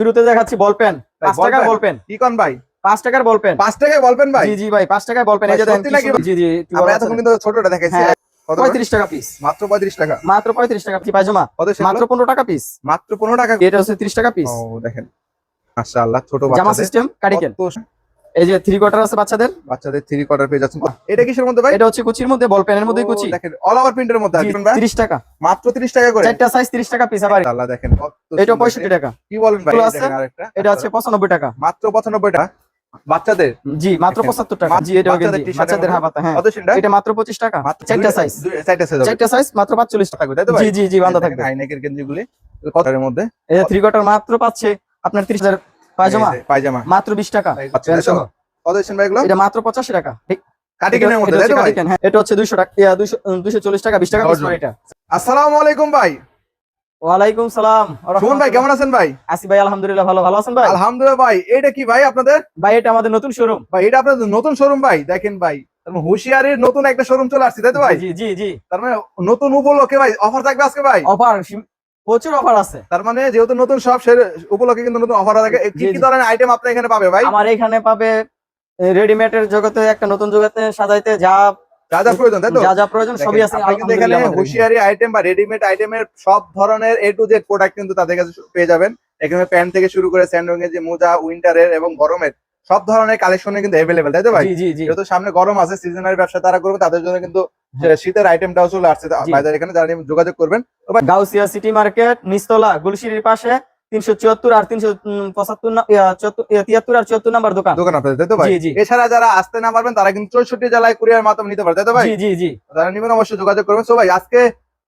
শুরুতে দেখাচ্ছি ball pen পাঁচ টাকার পেন। বল পেন কি কোন ভাই? পাঁচ টাকার বল পেন পাঁচ টাকায় বলবেন ভাই? জি জি ভাই পাঁচ টাকায় বল পেন এই যে দেখেন জি জি আমরা এতক্ষণ কিন্তু ছোটটা দেখাইছি। হ্যাঁ? পঁয়ত্রিশ টাকা পিস মাত্র পঁয়ত্রিশ টাকা। মাত্র পঁয়ত্রিশ টাকা কি পায়জামা? মাত্র পনেরো টাকা পিস মাত্র পনেরো টাকা। এটা হচ্ছে ত্রিশ টাকা পিস ও দেখেন। মাশাআল্লাহ ছোট জামা সিস্টেম কারিকেল কত এই যে থ্রি কোয়ার্টার আছে বাচ্চাদের? বাচ্চাদের থ্রি কোয়ার্টার পেয়ে যাচ্ছেন। এটা কিসের মধ্যে ভাই? এটা হচ্ছে কুচির মধ্যে বল পেনের মধ্যে কুচি। দেখেন অল ওভার প্রিন্টের মধ্যে আসবেন ভাই? ত্রিশ টাকা। মাত্র 30 টাকা করে? চারটা সাইজ ত্রিশ টাকা পিস আবার আল্লাহ দেখেন এটা সুন্দর। পঁয়ষট্টি টাকা। কি বলেন ভাই? আছে? দেখেন আরেকটা। এটা হচ্ছে পঁচানব্বই টাকা। মাত্র 95 টাকা? বাচ্চাদের? জি মাত্র দেখেন, পঁচাত্তর টাকা। জি এটা বাচ্চাদের হাফাতা হ্যাঁ। এটা মাত্র পঁচিশ টাকা। চারটা সাইজ চারটা সাইজ চারটা সাইজ মাত্র পাঁচচল্লিশ টাকা। তাই তো ভাই? জি জি জি বান্ধা থাকবে। হাইনেকের গেঞ্জিগুলি কত এর মধ্যে? এই থ্রি কোয়ার্টার মাত্র পাচ্ছে। আপনার ত্রিশ হাজার পায়জামা? পায়জামা। মাত্র বিশ টাকা। কত দিচ্ছেন? ভাই এগুলো? এটা মাত্র পঁচাশি টাকা। কাটিকেনের এটা মধ্যে তাই ভাই? হ্যাঁ। এটা হচ্ছে দুইশো টাকা ইয়া, দুইশো দুইশো চল্লিশ টাকা বিশ টাকা পিস এটা। আসসালামু আলাইকুম ভাই। ওয়ালাইকুম সালাম। সুমন ভাই কেমন আছেন ভাই? আসি ভাই আলহামদুলিল্লাহ ভালো। ভালো আছেন ভাই? আলহামদুলিল্লাহ ভাই এটা কি ভাই আপনাদের? ভাই এটা আমাদের নতুন শোরুম ভাই এটা আপনাদের নতুন শোরুম ভাই দেখেন ভাই। মানে নতুন একটা শোরুম চলে আসছে তাই তো ভাই? জি জি। জি তার মানে নতুন উপলক্ষে ভাই অফার থাকবে আজকে ভাই? অফার প্রচুর অফার আছে। তার মানে যেহেতু নতুন সব সে উপলক্ষে কিন্তু নতুন অফার থাকে কি কি ধরনের আইটেম আপনি এখানে পাবে ভাই? আমার এখানে পাবে রেডিমেডের জগতে একটা নতুন জগতে সাজাইতে যা যা যা প্রয়োজন তাই তো? যা যা প্রয়োজন সবই আছে। কিন্তু এখানে আলহামদুলিল্লাহ আমাদের এখানে। হুঁশিয়ারি আইটেম বা রেডিমেড আইটেমের সব ধরনের এ টু জেড প্রোডাক্ট কিন্তু তাদের কাছে পেয়ে যাবেন। এখানে প্যান্ট থেকে শুরু করে স্যান্ডং এর যে মোজা উইন্টারের এবং গরমের। সব ধরনের কালেকশনে কিন্তু অ্যাভেলেবেল তাই তো ভাই? যেহেতু সামনে গরম আছে সিজনাল ব্যবসা তারা করবে তাদের জন্য কিন্তু। শীতের আইটেমটাও চলে আসছে। ভাইদের এখানে যারা যোগাযোগ করবেন। গাউসিয়া সিটি মার্কেট নিস্তলা গুলশিরির পাশে তিনশো চুয়াত্তর আর তিনশো পঁচাত্তর তিয়াত্তর আর চুয়াত্তর নাম্বার দোকান। দোকান আপনাদের তাই তো ভাই? জি জি। এছাড়া যারা আসতে না পারবেন তারা কিন্তু চৌষট্টি জেলায় কুরিয়ার মাধ্যমে নিতে পারে তাই তো ভাই? জি জি নিবেন অবশ্যই যোগাযোগ করবেন। সো ভাই আজকে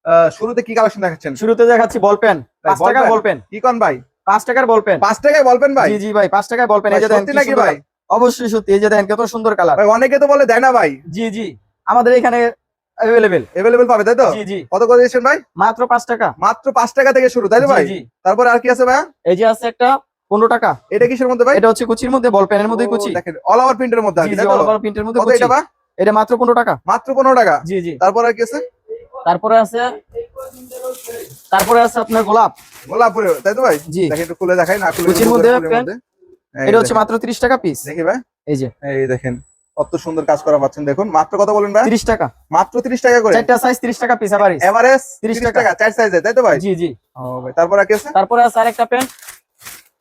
আহ, শুরুতে কি কালেকশন দেখাচ্ছেন? শুরুতে দেখাচ্ছি বল পেন পাঁচ বল টাকার বল পেন কি কোন ভাই? পাঁচ টাকার বল পেন। পাঁচ টাকায় বলবেন ভাই? জি জি ভাই পাঁচ টাকার বল পেন। এই যে দেখেন সত্যি নাকি ভাই? অবশ্যই সত্যি এই যে দেখেন কত সুন্দর কালার। ভাই অনেকে তো বলে দেয় না ভাই। জি জি আমাদের এখানে অ্যাভেলেবেল এভেলেবেল পাবে তাই তো? জি জি। কত করে দিয়েছেন ভাই? মাত্র পাঁচ টাকা। মাত্র পাঁচ টাকা থেকে শুরু তাই তো ভাই? জি। তারপরে আর কি আছে ভাই এই যে আছে একটা পনেরো টাকা। এটা কিসের মধ্যে ভাই? এটা হচ্ছে কুচির মধ্যে বল পেনের মধ্যে কুচি। দেখেন অল ওভার প্রিন্টের মধ্যে আছে তাই তো? অল ওভার প্রিন্টের মধ্যে কুচি। এটা ভাই? এটা মাত্র পনেরো টাকা। মাত্র পনেরো টাকা। জি জি। তারপর আর কি আছে? তারপরে আছে তারপরে আছে আপনার গোলাপ। গোলাপুরে তাই তো ভাই? জি। দেখেন একটু খুলে দেখাই না খুলে কুচির মধ্যে এটা হচ্ছে মাত্র ত্রিশ টাকা পিস দেখি ভাই। এই যে। এই দেখেন কত সুন্দর কাজ করা পাচ্ছেন দেখুন। মাত্র কত বলেন ভাই? ত্রিশ টাকা। মাত্র 30 টাকা করে। চারটা সাইজ ত্রিশ টাকা পিস আবার এভারেজ 30 30 টাকা। চার সাইজে তাই তো ভাই? জি জি। ও ভাই তারপর কি আছে? তারপরে আছে আরেকটা প্যান্ট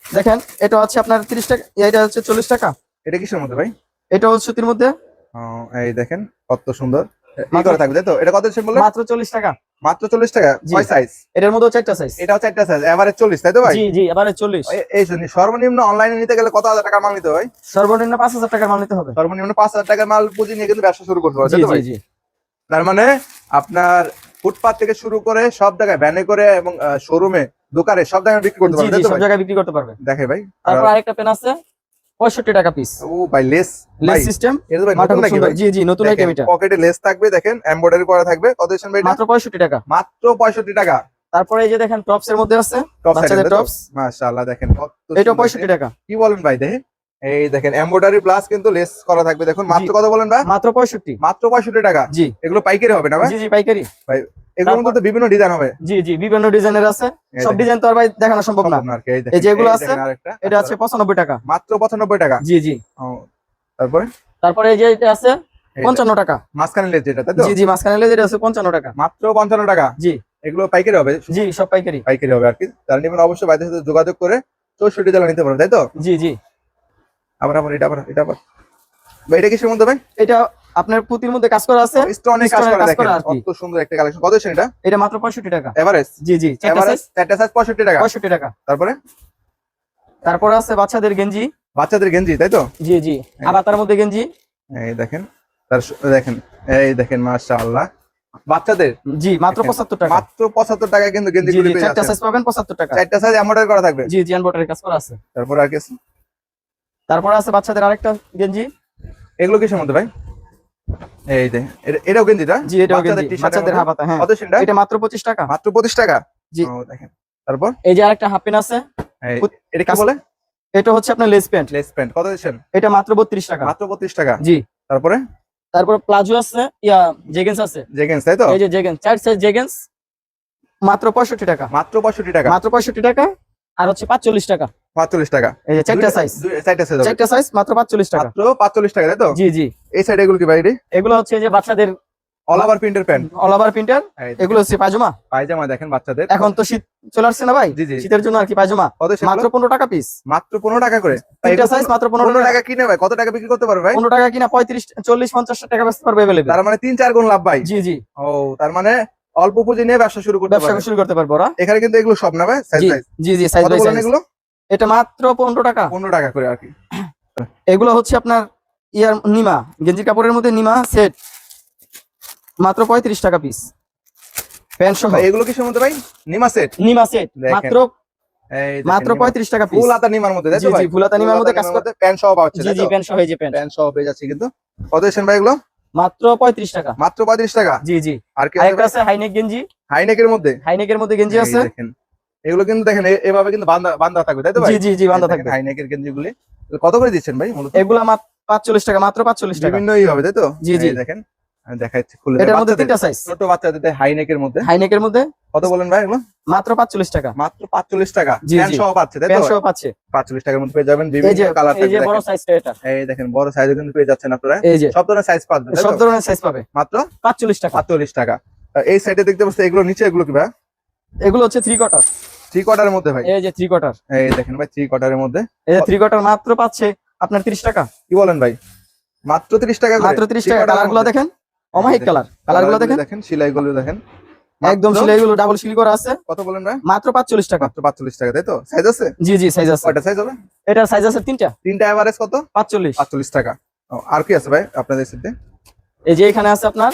দেখেন এটা হচ্ছে আপনার ত্রিশ টাকা এটা হচ্ছে চল্লিশ টাকা। এটা কিসের মধ্যে ভাই? এটা হচ্ছে সুতির মধ্যে। ও, এই দেখেন কত সুন্দর। করে থাকবে তো? এটা কত দিচ্ছেন বললেন? মাত্র চল্লিশ টাকা। মাত্র 40 টাকা? কয় সাইজ এটার মধ্যে চারটা সাইজ এটাও চারটা সাইজ এভারেজ 40 তাই তো ভাই? জি জি এবারে চল্লিশ। এই- এই জন্য সর্বনিম্ন অনলাইনে নিতে গেলে কত হাজার টাকা মাল নিতে হয়? সর্বনিম্ন পাঁচ হাজার টাকার মাল নিতে হবে। সর্বনিম্ন পাঁচ হাজার টাকার মাল পুঁজি নিয়ে কিন্তু ব্যবসা শুরু করতে জি তাই তো ভাই? জি। তার মানে আপনার ফুটপাত থেকে শুরু করে সব জায়গায় ভ্যানে করে এবং শোরুমে দোকানে সব জায়গায় বিক্রি করতে পারবে সব জায়গায় বিক্রি করতে পারবে। দেখে ভাই তারপর আরেকটা পেন আছে। পঁয়ষট্টি টাকা পিস ও ভাই লেস লেস সিস্টেম এটা ভাই নতুন নাকি ভাই? জি জি নতুন আইটেম এটা? পকেটে লেস থাকবে দেখেন এমব্রয়ডারি করা থাকবে। কত দিচ্ছেন ভাই মাত্র পঁয়ষট্টি টাকা। মাত্র পঁয়ষট্টি টাকা। তারপরে এই যে দেখেন টপস এর মধ্যে আছে বাচ্চাদের টপস মাশাআল্লাহ দেখেন এটা সুন্দর। পঁয়ষট্টি দেখেন। টাকা। কি বলেন ভাই দেখে এই দেখেন এমব্রয়ডারি প্লাস কিন্তু লেস করা থাকবে। দেখুন মাত্র। কত বলেন ভাই? মাত্র পঁয়ষট্টি। মাত্র পঁয়ষট্টি টাকা। জি। এগুলো পাইকারি হবে না ভাই? জি জি পাইকারি। এগুলোর মধ্যে বিভিন্ন ডিজাইন হবে। জি জি বিভিন্ন ডিজাইনের আছে। সব ডিজাইন তো আর ভাই দেখানো সম্ভব না। এই আছে, এটা আছে পঁচানব্বই টাকা। মাত্র পঁচানব্বই টাকা? জি জি। তারপরে? তারপরে এই যে এটা আছে এই পঞ্চান্ন টাকা। মাঝখানে লেজ যেটা তাই তো? জি জি মাঝখানে লেজ এটা আছে পঞ্চান্ন টাকা। মাত্র পঞ্চান্ন টাকা? জি। এগুলো পাইকারি হবে? জি সব পাইকারি। পাইকারি হবে আর কি। তারা নেবেন অবশ্যই বাইরের সাথে যোগাযোগ করে চৌষট্টি জেলা নিতে পারবে তাই তো? জি জি। আবার আবার এটা আবার এটা আবার। ভাই এটা কিসের মধ্যে ভাই? এটা আপনার পুঁতির মধ্যে কাজ করা আছে? স্টোনে কাজ করা দেখেন। কি। কত সুন্দর একটা কালেকশন কত সেটা? এটা মাত্র পঁয়ষট্টি টাকা। এভারেজ জি জি এভারেজ চারটা সাইজ পঁয়ষট্টি টাকা। পঁয়ষট্টি টাকা। তারপরে? তারপরে আছে বাচ্চাদের গেঞ্জি। বাচ্চাদের গেঞ্জি তাই তো? জি জি। আবার তার মধ্যে গেঞ্জি? এই দেখেন তার দেখেন এই দেখেন মাশাআল্লাহ। বাচ্চাদের? জি মাত্র দেখেন, পঁচাত্তর টাকা। মাত্র পঁচাত্তর টাকায় কিন্তু গেঞ্জি গুলি পেয়ে চারটা সাইজ পাবেন পঁচাত্তর টাকা। চারটা সাইজ এমব্রয়ডারি করা থাকবে? জি জি এনবোটারের কাজ করা আছে। তারপরে আর কি আছে? তারপরে আছে বাচ্চাদের আরেকটা গেঞ্জি। এগুলো কিসের মধ্যে ভাই? এই এটা- এটাও গেঞ্জিটা জি এটাও গেঞ্জি বাচ্চাদের মধ্যে? হাফাতা হ্যাঁ। কত সেটা? এটা মাত্র পঁচিশ টাকা। মাত্র পঁচিশ টাকা? জি। ও, দেখেন। তারপর? এই যে আরেকটা হাফ প্যান্ট আছে। এটা কি বলে? এটা হচ্ছে আপনার লেস প্যান্ট। Less pant. কত দিচ্ছেন? এটা মাত্র বত্রিশ টাকা। মাত্র বত্রিশ টাকা? জি। তারপরে? তারপর প্লাজো আছে ইয়া জেগেন্স আছে। জেগেন্স তাই তো? এই যে জেগেন্স চার সাইজ জেগেন্স মাত্র পঁয়ষট্টি টাকা। মাত্র পঁয়ষট্টি টাকা? মাত্র পঁয়ষট্টি টাকা আর হচ্ছে পাঁচচল্লিশ টাকা। পাঁচচল্লিশ টাকা। এই যে চারটা সাইজ চারটা সাইজ চারটা সাইজ মাত্র পাঁচচল্লিশ টাকা। মাত্র পাঁচচল্লিশ টাকা তাই তো? জি জি। এই সাইড এগুলো কি ভাই রে এগুলো হচ্ছে যে বাচ্চাদের অল ওভার প্রিন্টের প্যান্ট অল ওভার প্রিন্টার এগুলো হচ্ছে পায়জামা। পায়জামা দেখেন বাচ্চাদের। এখন তো শীত চলে আসছে না ভাই? শীতের জন্য আর কি পায়জামা? মাত্র পনেরো টাকা পিস মাত্র পনেরো টাকা করে। তিনটা সাইজ মাত্র পনেরো টাকা। কিনে ভাই? কত টাকা বিক্রি করতে পারবে ভাই? পনেরো টাকা কিনা পঁয়ত্রিশ চল্লিশ পঞ্চাশ টাকা বেচতে পারবে অ্যাভেলেবেল তার মানে তিন চার গুণ লাভ ভাই? জি জি। ও তার মানে অল্প পুঁজি নিয়ে ব্যবসা শুরু করতে ব্যবসা শুরু করতে পারব ওরা। এখানে কিন্তু এগুলো সব না ভাই? সাইজ জি সাইজ জি সাইজ এগুলো? এটা মাত্র পনেরো টাকা। পনেরো টাকা করে আর কি। এগুলো হচ্ছে আপনার ইয়ার নিমা গেঞ্জির কাপড়ের মধ্যে নিমা সেট। মাত্র পঁয়ত্রিশ টাকা পিস প্যান্ট সহ। এগুলো কিসের মধ্যে ভাই? নিমা সেট? নিমা সেট। মাত্র মাত্র পঁয়ত্রিশ টাকা পিস ফুল হাতা নিমার মধ্যে তাই তো ভাই? জি ফুলাতা নিমার মধ্যে কাজ করতে প্যান্ট সহ পাচ্ছে জি জি প্যান্ট সহ এই যে প্যান্ট প্যান্ট সহ পেয়ে যাচ্ছে কিন্তু। কত এসেন ভাই এগুলো? মাত্র পঁয়ত্রিশ টাকা। মাত্র পঁয়ত্রিশ টাকা? জি জি। আর কি আরেকটা আছে হাইনেক গেঞ্জি। হাইনেকের মধ্যে? হাইনেকের মধ্যে গেঞ্জি আছে। দেখেন। এগুলো কিন্তু দেখেন এভাবে কিন্তু বান্ধা থাকবে তাই তো ভাই? জি জি জি বান্ধা থাকবে। হাইনেকের গেঞ্জিগুলি। কত করে দিচ্ছেন ভাই এগুলা মাত্র পাঁচচল্লিশ টাকা মাত্র পাঁচচল্লিশ টাকা। বিভিন্ন হবে তাই তো? জি, জি। দেখেন আমি দেখাচ্ছি খুলে এটার মধ্যে বাচ্চাদের- তিনটা সাইজ ছোট বাচ্চাদের হাইনেকের মধ্যে। মধ্যে? কত বলেন ভাই এগুলো? মাত্র পাঁচচল্লিশ টাকা। মাত্র পাঁচচল্লিশ টাকা। জি, প্যান্ট সহ পাচ্ছে তাই তো? প্যান্ট সহ পাচ্ছে। পাঁচচল্লিশ টাকার মধ্যে পেয়ে যাবেন বিভিন্ন কালার এই যে বড় সাইজটা এটা। এই দেখেন বড় সাইজে কিন্তু পেয়ে যাচ্ছেন আপনারা। সব ধরনের সাইজ পাবেন সব ধরনের সাইজ পাবে। মাত্র? পাঁচচল্লিশ টাকা। পাঁচচল্লিশ টাকা। এই সাইডে দেখতে পাচ্ছেন এগুলো নিচে এগুলো কি ভাই? এগুলো হচ্ছে থ্রি কোয়ার্টার থ্রি কোয়ার্টারের মধ্যে ভাই। এই যে থ্রি কোয়ার্টার এই দেখেন ভাই থ্রি কোয়ার্টারের মধ্যে। এই থ্রি কোয়ার্টার মাত্র পাচ্ছে। আপনার তিরিশ টাকা? কি বলেন ভাই? মাত্র তিরিশ টাকা মাত্র তিরিশ three টাকা। quarter কালারগুলো দেখেন? অমাহিক। কালার কালারগুলো দেখেন? দেখেন সেলাই গুলো দেখেন। একদম সিলাই গুলো ডাবল সিল করা আছে। কত বলেন ভাই? মাত্র পাঁচচল্লিশ টাকা। মাত্র পাঁচচল্লিশ টাকা তাই তো? সাইজ আছে? জি জি সাইজ আছে। কয়টা সাইজ হবে? এটার সাইজ আছে তিনটা। তিনটা এভারেজ কত? পাঁচচল্লিশ। পাঁচচল্লিশ টাকা। আর কি আছে ভাই আপনাদের সাথে? এই যে এখানে আছে আপনার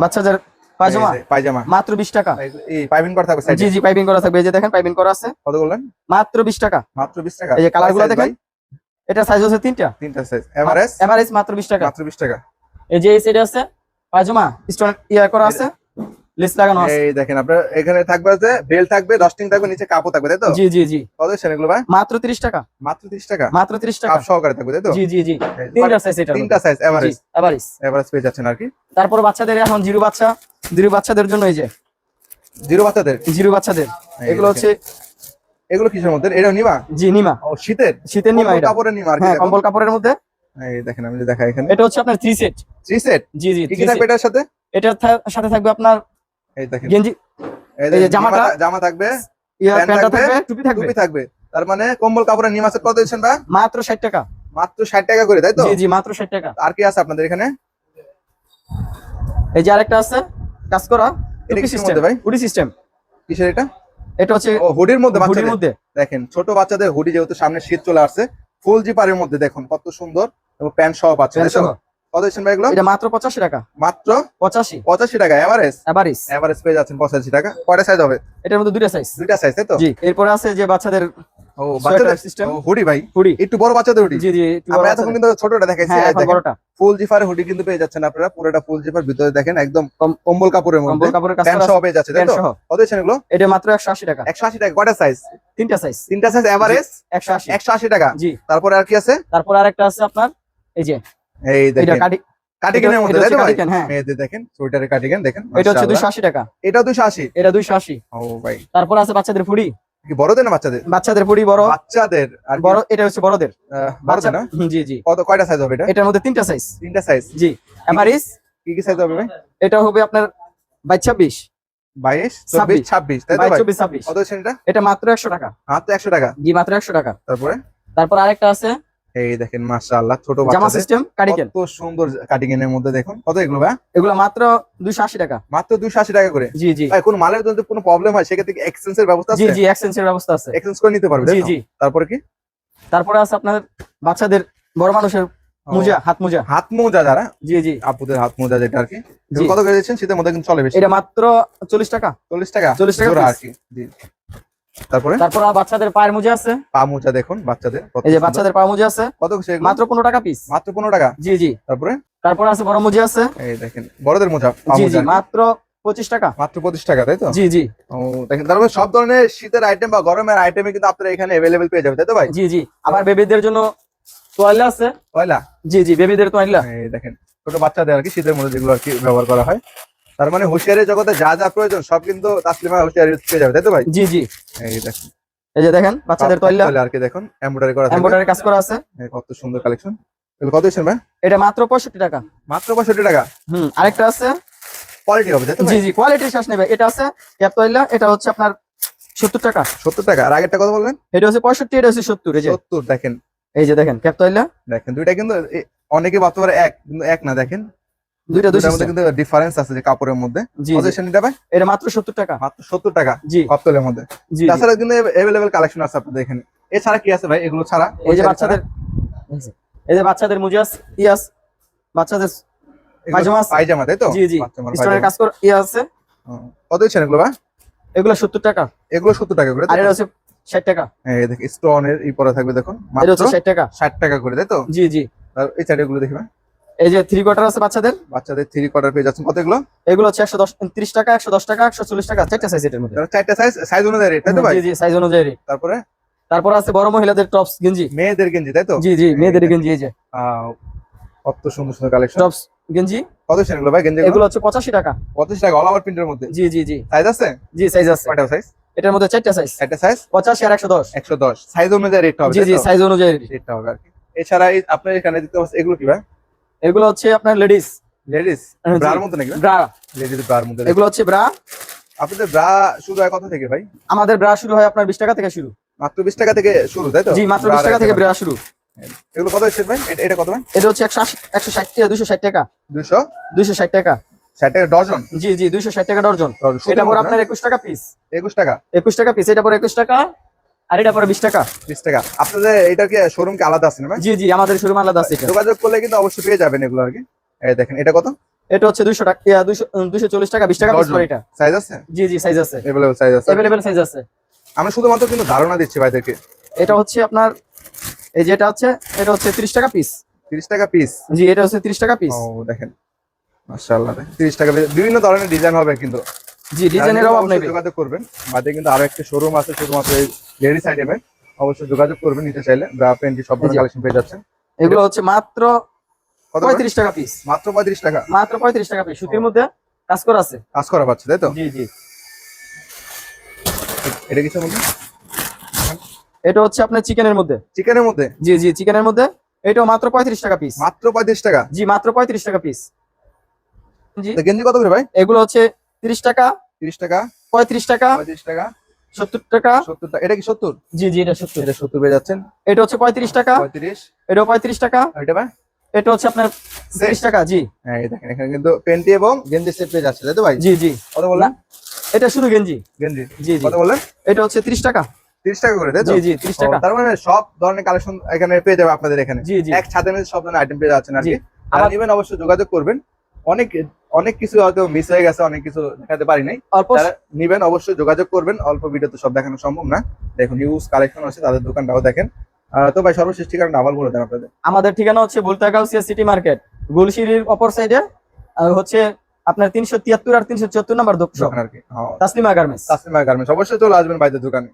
বাচ্চাদের পায়জামা। পায়জামা। মাত্র বিশ টাকা। এই- পাইপিং করা থাকবে জি জি পাইপিং করা থাকবে। এই যে দেখেন পাইপিং করা আছে। কত বললেন? মাত্র বিশ টাকা। মাত্র বিশ টাকা। এই যে কালারগুলো দেখেন? এটা সাইজ হচ্ছে তিনটা? তিনটা সাইজ এভারেজ এভারেজ মাত্র বিশ টাকা। মাত্র বিশ টাকা। এই যে এই সাইডে আছে পায়জামা স্টোন ইয়ার করা আছে লেস লাগানো আছে। এই দেখেন আপনার এখানে থাকবে যে বেল থাকবে ডস্টিং থাকবে নিচে কাপও থাকবে তাই তো? জি জি জি। কত সেন এগুলো ভাই? মাত্র তিরিশ টাকা। মাত্র তিরিশ টাকা? মাত্র তিরিশ টাকা। কাপ সহকারে থাকবে তাই তো? জি জি জি। তিনটা সাইজ এটা তিনটা সাইজ এভারেজ এভারেজ এভারেজ পেয়ে যাচ্ছেন আর কি? তারপর বাচ্চাদের এখন জিরো বাচ্চা জিরো বাচ্চাদের জন্য এই যে। জিরো বাচ্চাদের? জিরো বাচ্চাদের। এগুলো হচ্ছে এগুলো কিসের মধ্যে? এটা নিমা জি নিমা ও শীতের? শীতের নিমা এটা। কাপড়ের নিমা আর কি হ্যাঁ কম্বল কাপড়ের মধ্যে। এই দেখেন আমি দেখাই এখানে। এটা হচ্ছে আপনার থ্রি সেট থ্রি সেট জি জি কি কি থাকবে এটার সাথে? এটার সাথে থাকবে আপনার এই দেখেন। গেঞ্জি। এই যে জামাটা- জামা থাকবে। প্যান্ট প্যান্টটা থাকবে, টুপি থাকবে। টুপি থাকবে। তার মানে কম্বল কাপড়ের নিমা সেট কত দিচ্ছেন ভাই? মাত্র ষাট টাকা। মাত্র ষাট টাকা করে তাই তো? জি জি মাত্র ষাট টাকা। আর কি আছে আপনাদের এখানে? এই যে আরেকটা আছে কাজ করা। এটা কিসের সিস্টেম ভাই? উডি সিস্টেম কিসের এটা? এটা হচ্ছে হুডির মধ্যে হুডির বাচ্চাদের। মধ্যে। দেখেন ছোট বাচ্চাদের হুডি যেহেতু সামনে শীত চলে আসছে ফুল জিপারের মধ্যে দেখুন কত সুন্দর এবং প্যান্ট সহ পাচ্ছে প্যান্ট কত দিচ্ছেন ভাই এগুলো? এটা মাত্র পঁচাশি টাকা। মাত্র? পঁচাশি। পঁচাশি টাকা এভারেজ এভারেজ এভারেজ পেয়ে যাচ্ছেন পঁচাশি টাকা। কয়টা সাইজ হবে? এটার মধ্যে দুইটা সাইজ দুইটা সাইজ তাই তো? জি এরপরে আছে যে বাচ্চাদের ও বাচ্চাদের সিস্টেম হুডি ভাই? হুডি একটু বড় বাচ্চাদের হুডি জি জি আমরা এতক্ষণ কিন্তু ছোটটা দেখাইছি এখন বড়টা। ফুল জিপারের হুডি কিন্তু পেয়ে যাচ্ছেন আপনারা পুরোটা ফুল ভিতরে দেখেন একদম কম- কম্বল কাপড়ের মধ্যে। কম্বল কাপড়ের কাজ সহ পেয়ে যাচ্ছে তাই তো? কত দিচ্ছেন এগুলো? এটা মাত্র একশো আশি টাকা। একশো আশি টাকা কয়টা সাইজ তিনটা সাইজ তিনটা এভারেজ টাকা? জি। তারপরে আর কি আছে? তারপর আরেকটা আছে আপনার এই যে। এই দেখেন। কাটিকেনের মধ্যে তাই তো ভাই? হ্যাঁ। মেয়েদের দেখেন সোয়েটারের কাটিকেন দেখেন এটা হচ্ছে টাকা। এটা দুশো আশি? এটা ও ভাই। তারপর আছে বাচ্চাদের ফুড়ি বড়দের না বাচ্চাদের? বাচ্চাদের পুরি বড়। বাচ্চাদের আর বড় এটা হচ্ছে বড়দের। না? জি জি। কত কয়টা সাইজ হবে এটা? এটার মধ্যে তিনটা সাইজ তিনটা সাইজ জি। এভারেজ কি কি সাইজ হবে ভাই? এটা হবে আপনার বাইশ ছাব্বিশ বাইশ? চব্বিশ ছাব্বিশ। ছাব্বিশ তাই চব্বিশ ছাব্বিশ। কত এটা? এটা মাত্র একশো টাকা। মাত্র একশো টাকা। জি মাত্র একশো টাকা। তারপরে? তারপর আরেকটা আছে এই দেখেন মাশাআল্লাহ ছোট জামা সিস্টেম কার্ডিকেন কত সুন্দর কাটিং এর মধ্যে দেখুন কত এগুলো ভাই? এগুলো মাত্র দুইশো আশি টাকা। মাত্র দুশো আশি টাকা করে? জি জি। ভাই কোন মালের যদি কোনো প্রবলেম হয় সেক্ষেত্রে এক্সচেঞ্জ এর ব্যবস্থা জি আছে? জি এক্সচেঞ্জের ব্যবস্থা আছে। এক্সচেঞ্জ করে নিতে পারবে জি জি। তারপরে কি? তারপরে আছে আপনার বাচ্চাদের বড় মানুষের মোজা হাত মোজা। হাত মোজা যারা? জি জি। আপুদের হাত মোজা যেটা আর কি। কত করে দিচ্ছেন? শীতের মধ্যে কিন্তু চলে বেশি। এটা মাত্র চল্লিশ টাকা। চল্লিশ টাকা? 40 টাকা আর কি। জি। তারপরে? তারপর বাচ্চাদের পায়ের মোজা আছে। পা মোজা দেখুন বাচ্চাদের এই যে বাচ্চাদের পা মোজা আছে। কত মাত্র পনেরো টাকা পিস মাত্র পনেরো টাকা? জি জি। তারপরে? তারপর আছে বড় মোজা আছে। এই দেখেন বড়দের মোজা পা মোজা। মাত্র পঁচিশ টাকা। মাত্র পঁচিশ টাকা তাই তো? জি জি। ও দেখেন তারপরে সব ধরনের শীতের আইটেম বা গরমের আইটেম কিন্তু আপনারা এখানে অ্যাভেলেবেল পেয়ে যাবেন তাই তো ভাই? জি জি। আবার বেবিদের জন্য তোয়াল্লা আছে। পয়লা জি জি বেবিদের তোয়াল্লা এই দেখেন ছোট বাচ্চাদের আর কি শীতের মধ্যে যেগুলো আর কি ব্যবহার করা হয়। তার মানে হুঁশিয়ারি জগতে যা যা প্রয়োজন সব কিন্তু তাসলিমা হুঁশিয়ারি পেয়ে যাবে তাই তো ভাই? জি জি। এই দেখেন। এই যে দেখেন বাচ্চাদের তৈলা। আর কি দেখুন? এমব্রয়ডারি করা এমব্রয়ডারি কাজ করা আছে। কত সুন্দর কালেকশন। এগুলো কত দিচ্ছেন ভাই? এটা মাত্র পঁয়ষট্টি টাকা। মাত্র পঁয়ষট্টি টাকা? হুম আরেকটা আছে। কোয়ালিটি হবে তাই তো জি জি কোয়ালিটির শ্বাস নেবে এটা আছে ক্যাপ তৈলা এটা হচ্ছে আপনার সত্তর টাকা। সত্তর টাকা। আর আগেরটা কত বললেন? এটা হচ্ছে পঁয়ষট্টি এটা হচ্ছে সত্তর এই যে। সত্তর দেখেন। এই যে দেখেন ক্যাপ তৈলা। দেখেন দুইটা কিন্তু অনেকে ভাবতে পারে এক কিন্তু এক না দেখেন। দুইটা দুই মধ্যে কিন্তু ডিফারেন্স আছে যে কাপড়ের মধ্যে। কত। ভাই? এটা মাত্র সত্তর টাকা। মাত্র সত্তর টাকা জি। কপ্তলের মধ্যে। জি জি। তাছাড়া কিন্তু এভেলেবেল কালেকশন আছে আপনাদের এখানে। এছাড়া কি আছে ভাই? এগুলো ছাড়া? এই যে বাচ্চাদের এই যে বাচ্চাদের মুজিয়াস ইয়াস বাচ্চাদের পায়জামা পায়জামা তাই তো? জি জি। স্টোনের কাজ কর ইয়া আছে। কত দিচ্ছেন এগুলো ভাই? এগুলো সত্তর টাকা। এগুলো সত্তর টাকা করে আর এটা হচ্ছে ষাট টাকা। এই দেখি স্টোনের ই পরে থাকবে দেখুন মাত্র টাকা। ষাট টাকা করে তাই তো? জি জি। আর এই সাইডে গুলো দেখি ভাই। এই যে থ্রি কোয়ার্টার আছে বাচ্চাদের? বাচ্চাদের থ্রি কোয়ার্টার পেয়ে যাচ্ছেন কত এগুলো? এগুলো হচ্ছে একশো দশ ত্রিশ টাকা একশো দশ টাকা একশো চল্লিশ টাকা চারটা সাইজ এটার মধ্যে। চারটা সাইজ সাইজ অনুযায়ী rate, তাই তো ভাই? জি সাইজ অনুযায়ী। তারপরে? তারপর আছে বড় মহিলাদের টপস গেঞ্জি। মেয়েদের গেঞ্জি তাই তো? জি জি মেয়েদের গেঞ্জি। এই যে। কত সুন্দর সুন্দর কালেকশন টপস গেঞ্জি। কত এগুলো ভাই গেঞ্জি এগুলো হচ্ছে পঁচাশি টাকা। পঁচিশ টাকা অল ওভার প্রিন্টের মধ্যে। জি জি জি। সাইজ আছে? জি সাইজ আছে। কয়টা সাইজ এটার মধ্যে চারটা সাইজ একটা সাইজ পঁচাশি আর একশো দশ। একশো দশ। সাইজ অনুযায়ী রেট হবে জি জি সাইজ অনুযায়ী। রেটটা হবে আর কি। এছাড়া আপনার এখানে দেখতে পাচ্ছেন এগুলো কি ভাই? এগুলো হচ্ছে আপনার লেডিস লেডিস হ্যাঁ, ব্রার মধ্যে নাকি? ব্রা। লেডিস ব্রার মধ্যে এগুলো হচ্ছে ব্রা। আপনাদের ব্রা শুরু হয় কত থেকে ভাই? আমাদের ব্রা শুরু হয় আপনার বিশ টাকা থেকে শুরু। মাত্র বিশ টাকা থেকে শুরু তাই তো? জি মাত্র bra বিশ টাকা থেকে ব্রা শুরু। এগুলো কত হচ্ছে ভাই? এটা- কত ভাই? এটা হচ্ছে একশো আশি একশো ষাট টাকা দুশো ষাট টাকা। দুশো দুশো ষাট টাকা। ষাট টাকা ডজন? জি জি দুশো ষাট টাকা ডর্জন ডজন। এটা পরে আপনার মধ্যে একুশ টাকা পিস না? একুশ টাকা? একুশ টাকা পিস এটা পরে একুশ টাকা আর এটা পরে টাকা। টাকা। আপনাদের এটা কি শোরুম কি আলাদা আছে না ভাই? জি জি আমাদের শুরু আলাদা আছে এটা যোগাযোগ করলে কিন্তু অবশ্যই পেয়ে যাবেন এগুলো আর কি। এই দেখেন এটা কত? এটা হচ্ছে দুশো টাকা ইয়া, দুশো দুশো চল্লিশ টাকা বিশ টাকা পিস করে এটা। সাইজ আছে? জি জি সাইজ আছে। এভেলেবল সাইজ আছে। অ্যাভেলেবেল সাইজ আছে। আমরা শুধুমাত্র কিন্তু ধারণা দিচ্ছি ভাইদেরকে। এটা হচ্ছে আপনার এই যেটা হচ্ছে এটা হচ্ছে তিরিশ টাকা পিস তিরিশ টাকা পিস জি এটা হচ্ছে তিরিশ টাকা পিস ও দেখেন। মাশাআল্লাহ তিরিশ টাকা। বিভিন্ন ধরনের ডিজাইন হবে কিন্তু। জি ডিজাইনের অভাব নেই যোগাযোগ করবেন। বাদে কিন্তু আরও একটা শোরুম আছে শুধুমাত্র এই লেডিস আইটেমের অবশ্যই যোগাযোগ করবেন নিতে চাইলে। ব্রা প্যান্টি সব কালেকশন পেয়ে যাচ্ছেন। এগুলো হচ্ছে মাত্র পঁয়ত্রিশ টাকা পিস মাত্র পঁয়ত্রিশ টাকা? মাত্র পঁয়ত্রিশ টাকা পিস সুতির মধ্যে কাজ করা আছে? কাজ করা পাচ্ছে তাই তো? জি জি। এটা কিছু মধ্যে? এটা হচ্ছে আপনার চিকেনের মধ্যে। চিকেনের মধ্যে? জি জি চিকেনের মধ্যে। এটাও মাত্র পঁয়ত্রিশ টাকা পিস মাত্র পঁয়ত্রিশ টাকা? জি মাত্র পঁয়ত্রিশ টাকা পিস জি। গেঞ্জি কত করে ভাই? এগুলো হচ্ছে তিরিশ টাকা। তিরিশ টাকা। পঁয়ত্রিশ টাকা। পঁয়ত্রিশ টাকা। সত্তর টাকা? সত্তর টাকা এটা কি সত্তর? জি জি এটা সত্তর। এটা সত্তর পেয়ে যাচ্ছেন। এটা হচ্ছে পঁয়ত্রিশ টাকা। পঁয়ত্রিশ। এটাও পঁয়ত্রিশ টাকা। এটা ভাই? এটা হচ্ছে আপনার তিরিশ টাকা জি। হ্যাঁ এই দেখেন এখানে কিন্তু পেন্টি এবং গেঞ্জি সেট পেয়ে যাচ্ছে তাই তো ভাই? জি জি। কত বললেন? এটা শুধু গেঞ্জি। গেঞ্জি। জি জি। কত বললেন? এটা হচ্ছে তিরিশ টাকা। তিরিশ টাকা করে তাই তো? জি জি তিরিশ টাকা। তার মানে সব ধরনের কালেকশন এখানে পেয়ে যাবে আপনাদের এখানে। জি জি। এক ছাদের মধ্যে সব ধরনের আইটেম পেয়ে যাচ্ছেন আর জি। কি আর নেবেন অবশ্যই যোগাযোগ করবেন। অনেক অনেক কিছু হয়তো মিস হয়ে গেছে অনেক কিছু দেখাতে পারি নাই। নিবেন অবশ্যই যোগাযোগ করবেন অল্প ভিডিও তো সব দেখানো সম্ভব না। দেখুন ইউজ কালেকশন আছে তাদের দোকানটাও দেখেন। তো ভাই সর্বশেষ ঠিকানা আবার বলে দেন আপনাদের। আমাদের ঠিকানা হচ্ছে বুলতাগাউসিয়া সিটি মার্কেট গুলশিরির অপর সাইডে হচ্ছে আপনার তিনশো তিয়াত্তর আর তিনশো চুয়াত্তর নাম্বার দোকান আর কি। হ্যাঁ, তাসলিমা গার্মেন্টস কাস্টমার গার্মেন্টস অবশ্যই চলে আসবেন ভাইদের দোকানে।